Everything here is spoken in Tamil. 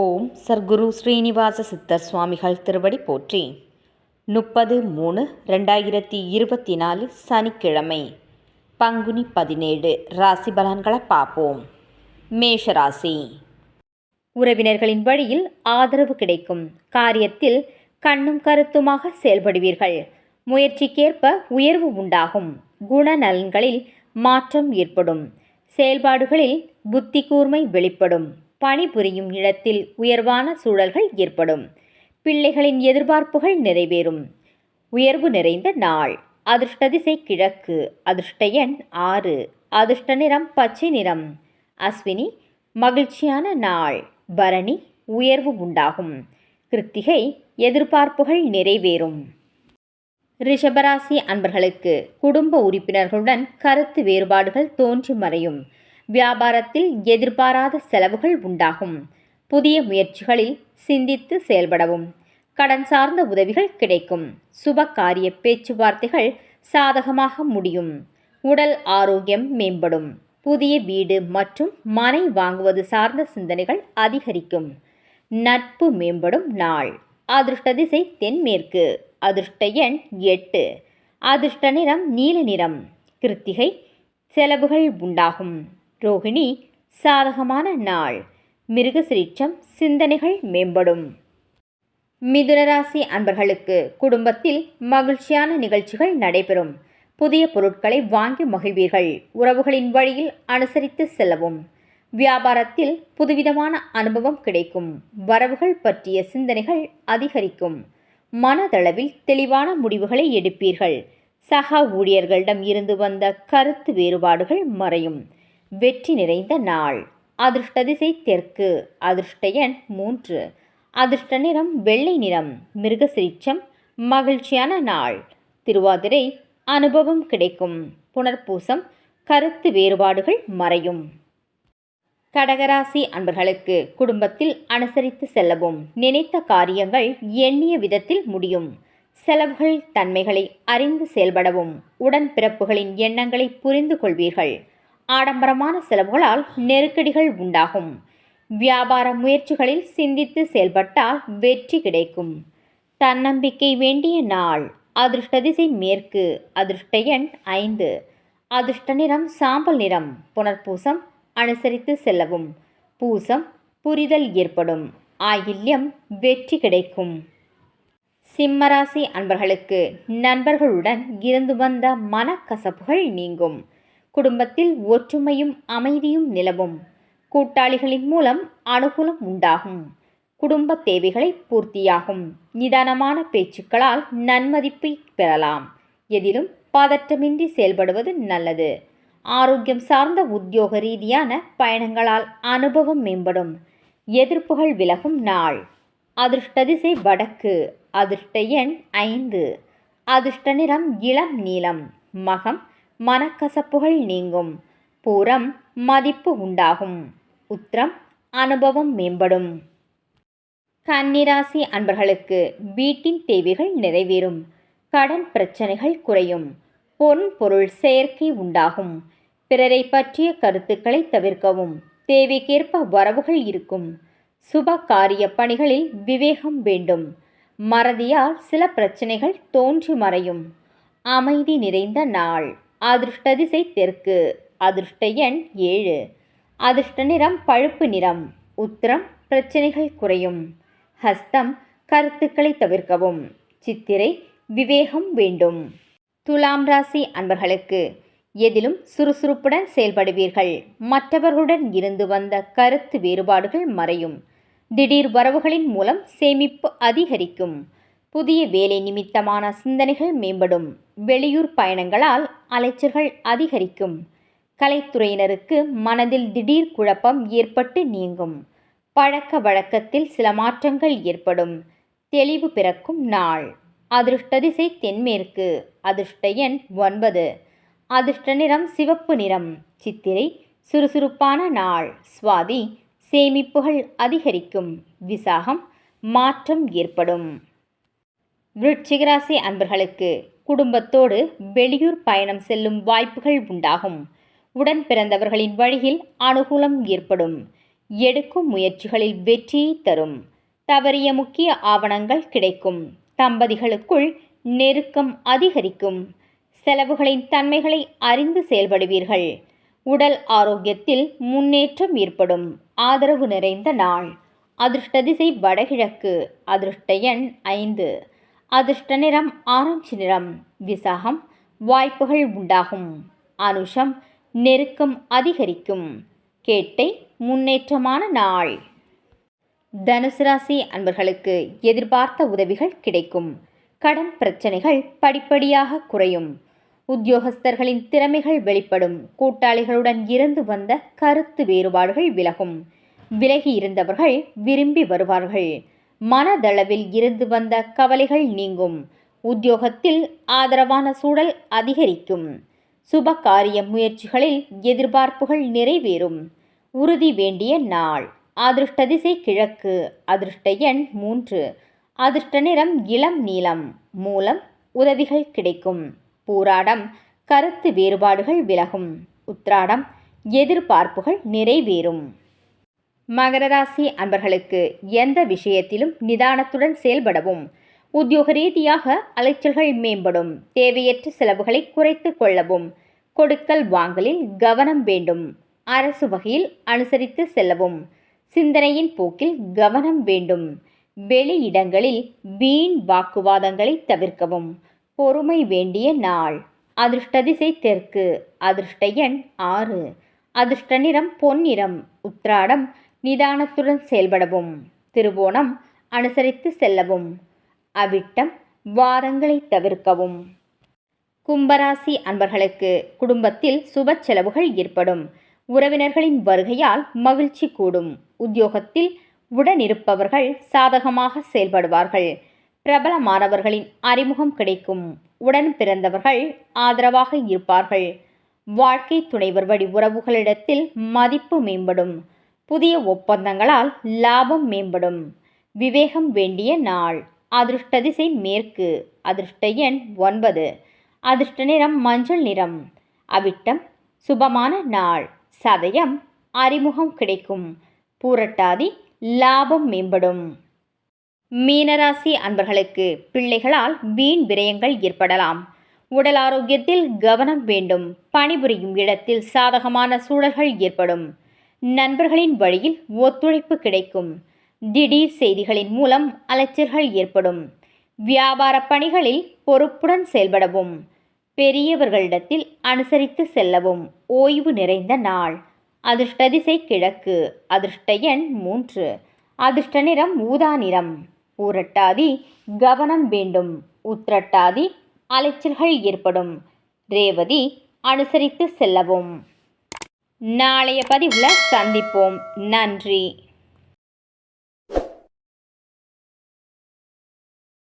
ஓம் சர்க்குரு ஸ்ரீனிவாச சித்தர் சுவாமிகள் திருவடி போற்றி. முப்பது மூணு ரெண்டாயிரத்தி இருபத்தி நாலு சனிக்கிழமை. பங்குனி பதினேழு ராசி பலன்களை பார்ப்போம். மேஷராசி. உறவினர்களின் வழியில் ஆதரவு கிடைக்கும் காரியத்தில் கண்ணும் கருத்துமாக செயல்படுவீர்கள். முயற்சிக்கேற்ப உயர்வு உண்டாகும். குணநலன்களில் மாற்றம் ஏற்படும். செயல்பாடுகளில் புத்தி கூர்மை வெளிப்படும். பணிபுரியும் இடத்தில் உயர்வான சூழல்கள் ஏற்படும். பிள்ளைகளின் எதிர்பார்ப்புகள் நிறைவேறும். உயர்வு நிறைந்த நாள். அதிர்ஷ்ட திசை கிழக்கு. அதிர்ஷ்ட எண் ஆறு. அதிர்ஷ்ட நிறம் பச்சை நிறம். அஸ்வினி மகிழ்ச்சியான நாள். பரணி உயர்வு உண்டாகும். கிருத்திகை எதிர்பார்ப்புகள் நிறைவேறும். ரிஷபராசி அன்பர்களுக்கு குடும்ப உறுப்பினர்களுடன் கருத்து வேறுபாடுகள் தோன்றி மறையும். வியாபாரத்தில் எதிர்பாராத செலவுகள் உண்டாகும். புதிய முயற்சிகளில் சிந்தித்து செயல்படவும். கடன் சார்ந்த உதவிகள் கிடைக்கும். சுப காரிய பேச்சுவார்த்தைகள் சாதகமாக முடியும். உடல் ஆரோக்கியம் மேம்படும். புதிய வீடு மற்றும் மனை வாங்குவது சார்ந்த சிந்தனைகள் அதிகரிக்கும். நட்பு மேம்படும் நாள். அதிர்ஷ்ட திசை தென்மேற்கு. அதிர்ஷ்ட எண் எட்டு. அதிர்ஷ்ட நிறம் நீல நிறம். கிருத்திகை. செலவுகள் உண்டாகும். ரோகிணி சாதகமான நாள். மிருகசிரீச்சம் சிந்தனைகள் மேம்படும். மிதுனராசி அன்பர்களுக்கு குடும்பத்தில் மகிழ்ச்சியான நிகழ்ச்சிகள் நடைபெறும். புதிய பொருட்களை வாங்கி மகிழ்வீர்கள். உறவுகளின் வழியில் அனுசரித்து செல்லவும். வியாபாரத்தில் புதுவிதமான அனுபவம் கிடைக்கும். வரவுகள் பற்றிய சிந்தனைகள் அதிகரிக்கும். மனதளவில் தெளிவான முடிவுகளை எடுப்பீர்கள். சக ஊழியர்களிடம் இருந்து வந்த கருத்து வேறுபாடுகள் மறையும். வெற்றி நிறைந்த நாள். அதிர்ஷ்ட திசை தெற்கு. அதிர்ஷ்ட எண் மூன்று. அதிர்ஷ்ட நிறம் வெள்ளை நிறம். மிருகசிரிச்சம் மகிழ்ச்சியான நாள். திருவாதிரை அனுபவம் கிடைக்கும். புனர்பூசம் கருத்து வேறுபாடுகள் மறையும். கடகராசி அன்பர்களுக்கு குடும்பத்தில் அனுசரித்து செல்லவும். நினைத்த காரியங்கள் எண்ணிய விதத்தில் முடியும். செலவுகள் தன்மைகளை அறிந்து செயல்படவும். உடன்பிறப்புகளின் எண்ணங்களை புரிந்து கொள்வீர்கள். ஆடம்பரமான செலவுகளால் நெருக்கடிகள் உண்டாகும். வியாபார முயற்சிகளில் சிந்தித்து செயல்பட்டால் வெற்றி கிடைக்கும். தன்னம்பிக்கை வேண்டிய நாள். அதிர்ஷ்ட திசை மேற்கு. அதிர்ஷ்ட எண் ஐந்து. அதிர்ஷ்ட நிறம் சாம்பல் நிறம். புனர்பூசம் அனுசரித்து செல்லவும். பூசம் புரிதல் ஏற்படும். ஆயில்யம் வெற்றி கிடைக்கும். சிம்மராசி அன்பர்களுக்கு நண்பர்களுடன் இருந்து வந்த மனக்கசப்புகள் நீங்கும். குடும்பத்தில் ஒற்றுமையும் அமைதியும் நிலவும். கூட்டாளிகளின் மூலம் அனுகூலம் உண்டாகும். குடும்ப தேவைகளை பூர்த்தியாகும். நிதானமான பேச்சுக்களால் நன்மதிப்பை பெறலாம். எதிலும் பதற்றமின்றி செயல்படுவது நல்லது. ஆரோக்கியம் சார்ந்த உத்தியோக ரீதியான பயணங்களால் அனுபவம் மேம்படும். எதிர்ப்புகள் விலகும் நாள். அதிர்ஷ்ட திசை வடக்கு. அதிர்ஷ்ட எண் ஐந்து. அதிர்ஷ்ட நிறம் இளம் நீளம். மகம் மனக்கசப்புகள் நீங்கும். பூரம் மதிப்பு உண்டாகும். உத்திரம் அனுபவம் மேம்படும். கன்னிராசி அன்பர்களுக்கு வீட்டின் தேவைகள் நிறைவேறும். கடன் பிரச்சனைகள் குறையும். பொன் பொருள் செயற்கை உண்டாகும். பிறரை பற்றிய கருத்துக்களை தவிர்க்கவும். தேவைக்கேற்ப வரவுகள் இருக்கும். சுப காரிய பணிகளில் விவேகம் வேண்டும். மறதியால் சில பிரச்சனைகள் தோன்றி மறையும். அமைதி நிறைந்த நாள். அதிர்ஷ்ட திசை தெற்கு அதிர்ஷ்ட எண் ஏழு. அதிர்ஷ்ட நிறம் பழுப்பு நிறம் உத்திரம் பிரச்சனைகள் குறையும். ஹஸ்தம் கருத்துக்களை தவிர்க்கவும் சித்திரை விவேகம் வேண்டும். துலாம் ராசி அன்பர்களுக்கு எதிலும் சுறுசுறுப்புடன் செயல்படுவீர்கள். மற்றவர்களுடன் இருந்து வந்த கருத்து வேறுபாடுகள் மறையும். திடீர் வரவுகளின் மூலம் சேமிப்பு அதிகரிக்கும். புதிய வேலை நிமித்தமான சிந்தனைகள் மேம்படும். வெளியூர் பயணங்களால் அலைச்சல்கள் அதிகரிக்கும். கலைத்துறையினருக்கு மனதில் திடீர் குழப்பம் ஏற்பட்டு நீங்கும். பழக்க வழக்கத்தில் சில மாற்றங்கள் ஏற்படும். தெளிவு பிறக்கும் நாள். அதிர்ஷ்ட திசை தென்மேற்கு. அதிர்ஷ்ட எண் ஒன்பது. அதிர்ஷ்ட நிறம் சிவப்பு நிறம். சித்திரை சுறுசுறுப்பான நாள். சுவாதி சேமிப்புகள் அதிகரிக்கும். விசாகம் மாற்றம் ஏற்படும். விருட்சிகராசி அன்பர்களுக்கு குடும்பத்தோடு வெளியூர் பயணம் செல்லும் வாய்ப்புகள் உண்டாகும். உடன் பிறந்தவர்களின் வழியில் அனுகூலம் ஏற்படும். எடுக்கும் முயற்சிகளில் வெற்றியை தரும். தவறிய முக்கிய ஆவணங்கள் கிடைக்கும். தம்பதிகளுக்குள் நெருக்கம் அதிகரிக்கும். செலவுகளின் தன்மைகளை அறிந்து செயல்படுவீர்கள். உடல் ஆரோக்கியத்தில் முன்னேற்றம் ஏற்படும். ஆதரவு நிறைந்த நாள். அதிர்ஷ்ட திசை வடகிழக்கு. அதிர்ஷ்ட எண் ஐந்து. அதிர்ஷ்ட நிறம் ஆரஞ்சு நிறம். விசாகம் வாய்ப்புகள் உண்டாகும். அனுஷம் நெருக்கம் அதிகரிக்கும். கேட்டை முன்னேற்றமான நாள். தனுசு ராசி அன்பர்களுக்கு எதிர்பார்த்த உதவிகள் கிடைக்கும். கடன் பிரச்சனைகள் படிப்படியாக குறையும். உத்தியோகஸ்தர்களின் திறமைகள் வெளிப்படும். கூட்டாளிகளுடன் இருந்து வந்த கருத்து வேறுபாடுகள் விலகும். விலகி இருந்தவர்கள் விரும்பி வருவார்கள். மனதளவில் இருந்து வந்த கவலைகள் நீங்கும். உத்தியோகத்தில் ஆதரவான சூழல் அதிகரிக்கும். சுப காரிய முயற்சிகளில் எதிர்பார்ப்புகள் நிறைவேறும். உறுதி வேண்டிய நாள். அதிர்ஷ்ட திசை கிழக்கு. அதிர்ஷ்ட எண் மூன்று. அதிர்ஷ்ட நிறம் இளம் நீளம். மூலம் உதவிகள் கிடைக்கும். பூராடம். கருத்து வேறுபாடுகள் விலகும். உத்ராடம் எதிர்பார்ப்புகள் நிறைவேறும். மகர ராசி அன்பர்களுக்கு எந்த விஷயத்திலும் நிதானத்துடன் செயல்படவும் உத்தியோக ரீதியாக அலைச்சல்கள் மேம்படும் தேவையற்ற செலவுகளை குறைத்து கொள்ளவும் கொடுக்கல் வாங்கலில் கவனம் வேண்டும் அரசு வகையில் அனுசரித்து செல்லவும் சிந்தனையின் போக்கில் கவனம் வேண்டும் வெளி இடங்களில் வீண் வாக்குவாதங்களை தவிர்க்கவும் பொறுமை வேண்டிய நாள் அதிர்ஷ்ட திசை தெற்கு அதிர்ஷ்ட எண் ஆறு அதிர்ஷ்ட நிறம் பொன்னிறம் உத்ராடம் நிதானத்துடன் செயல்படவும் திருவோணம் அனுசரித்து செல்லவும் அவிட்டம் வாதங்களை தவிர்க்கவும். கும்பராசி அன்பர்களுக்கு குடும்பத்தில் சுப செலவுகள் ஏற்படும். உறவினர்களின் வருகையால் மகிழ்ச்சி கூடும். உத்தியோகத்தில் உடனிருப்பவர்கள் சாதகமாக செயல்படுவார்கள். பிரபலமானவர்களின் அறிமுகம் கிடைக்கும். உடன் பிறந்தவர்கள் ஆதரவாக இருப்பார்கள். வாழ்க்கை துணைவர் வழி உறவுகளிடத்தில் மதிப்பு மேம்படும். புதிய ஒப்பந்தங்களால் லாபம் மேம்படும். விவேகம் வேண்டிய நாள். அதிர்ஷ்ட திசை மேற்கு. அதிர்ஷ்ட எண் ஒன்பது. அதிர்ஷ்ட நிறம் மஞ்சள் நிறம். அவிட்டம் சுபமான நாள். சதயம் அறிமுகம் கிடைக்கும். பூரட்டாதி லாபம் மேம்படும். மீனராசி அன்பர்களுக்கு பிள்ளைகளால் வீண் விரயங்கள் ஏற்படலாம். உடல் ஆரோக்கியத்தில் கவனம் வேண்டும். பணிபுரியும் இடத்தில் சாதகமான சூழல்கள் ஏற்படும். நண்பர்களின் வழியில் ஒத்துழைப்பு கிடைக்கும். திடீர் செய்திகளின் மூலம் அலைச்சல்கள் ஏற்படும். வியாபார பணிகளில் பொறுப்புடன் செயல்படவும். பெரியவர்களிடத்தில் அனுசரித்து செல்லவும் ஓய்வு நிறைந்த நாள். அதிர்ஷ்ட திசை கிழக்கு. அதிர்ஷ்ட எண் மூன்று. அதிர்ஷ்ட நிறம் ஊதா நிறம். பூரட்டாதி கவனம் வேண்டும். உத்திரட்டாதி அலைச்சல்கள் ஏற்படும். ரேவதி அனுசரித்து செல்லவும். நாளைய பதிவில் சந்திப்போம். நன்றி.